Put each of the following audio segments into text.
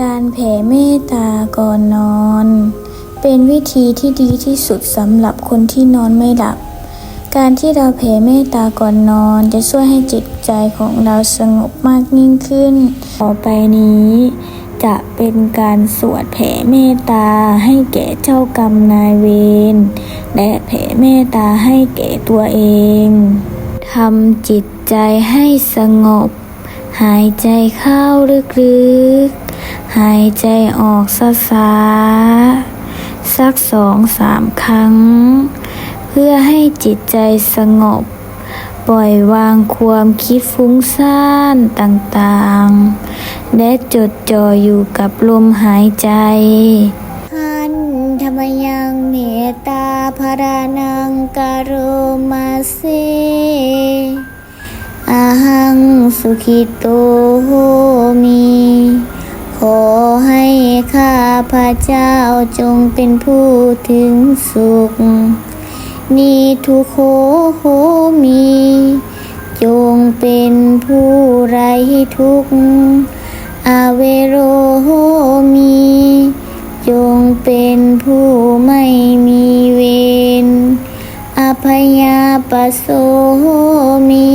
การแผ่เมตตาก่อนนอน เป็นวิธีที่ดีที่สุดสำหรับคนที่นอนไม่หลับ การที่เราแผ่เมตตาก่อนนอนจะช่วยให้จิตใจของเราสงบมากยิ่งขึ้น ต่อไปนี้ จะเป็นการสวดแผ่เมตตาให้แก่เจ้ากรรมนายเวรและแผ่เมตตาให้แก่ตัวเองทำจิตใจให้สงบ หายใจเข้าลึกๆ หายใจออกช้าสักสองสามครั้ง เพื่อให้จิตใจสงบ ปล่อยวางความคิดฟุ้งซ่านต่างๆ และจดจ่ออยู่กับลมหายใจหันธรรมยังเมตตาภารนังกโรมาเซอหังสุขิโตโหมี ขอให้ข้าพระเจ้าจงเป็นผู้ถึงสุขนิทุโคโหมี จงเป็นผู้ไร้ทุกข์อเวโรโหมี จงเป็นผู้ไม่มีเวรอภยาปโสมี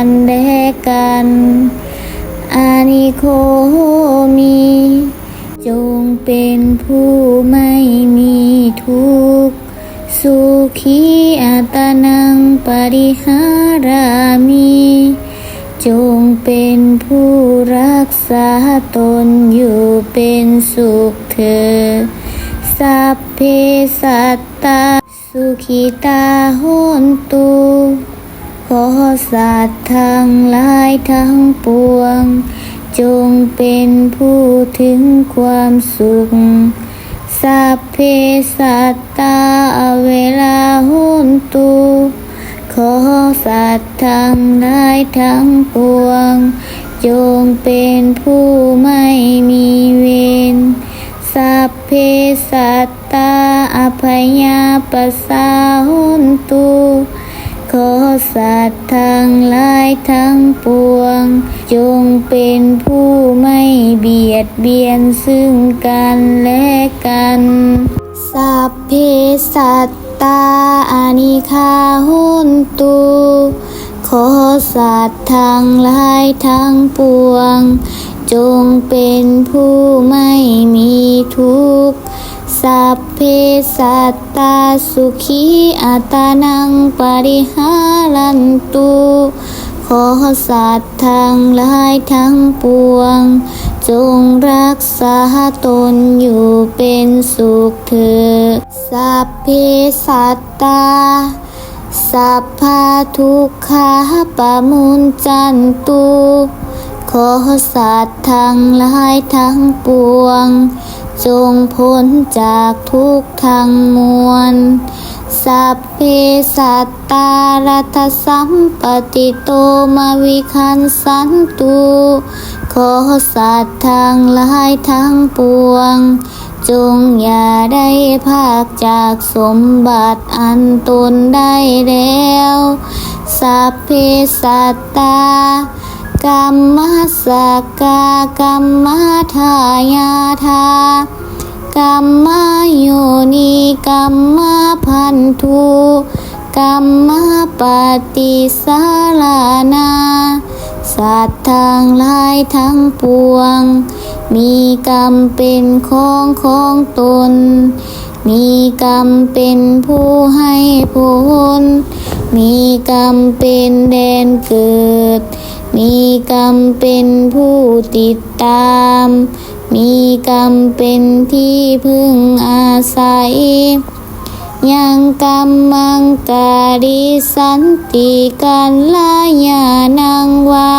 กันและกันอานิโคมี จงเป็นผู้ไม่มีทุกข์ สุขีอัตนังปริหารามี จงเป็นผู้รักษาตนอยู่เป็นสุขเถิดสัพเพสัตตา สุขิตาโหนตุ ขอสัตว์ทั้งหลายทั้งปวง จงเป็นผู้ถึงความสุข สัพเพสัตตาเวลาโหนตุขอสัตว์ทั้งหลายทั้งปวง จงเป็นผู้ไม่มีเวรสัพเพสัตตาอภัยาปสาหุนตุข อสัตว์ทั้งหลายทั้งปวง จงเป็นผู้ไม่เบียดเบียนซึ่งกันและกัน สัพเพสัตตาอานิคาหุนตุขอสัตว์ทั้งหลายทั้งปวง จงเป็นผู้ สัพเพสัตตาสุขีอัตานังปริหารันตุขอสัตว์ทั้งหลายทั้งปวง จงรักษาตนอยู่เป็นสุขเถิดสัพเพสัตตาสัพพะทุกขาปะมุนจันตุขอสัตว์ทั้งหลายทั้งปวง จงพ้นจากทุกทั้งมวล สัพเพสัตตารัตสัมปติโตมาวิคันสันตุขอสัตว์ทั้งหลายทั้งปวง จงอย่าได้ภาคจากสมบัติอันตนได้แล้ว สัพเพสัตตา กรรมสกากรรมทายาทากรรมโยนิกรรมพันธุกรรมปฏิสาลานาสัตว์ทั้งหลายทั้งปวง มีกรรมเป็นของของตน มีกรรมเป็นผู้ให้ผล มีกรรมเป็นแดนเกิด กรรมเป็นผู้ติดตาม มีกรรมเป็นที่พึ่งอาศัย ยังกรรมังการิสันติกันลายานังวา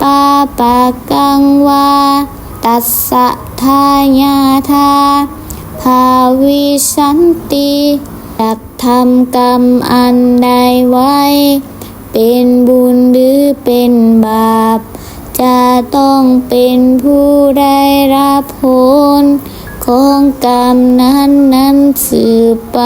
ปาปะกังวา ตัสสะทายาทาภาวิสันติจักทำกรรมอันใดไว้ เป็นบุ เป็นบาป จะต้องเป็นผู้ได้รับผล ของกรรมนั้นนั้นสืบไป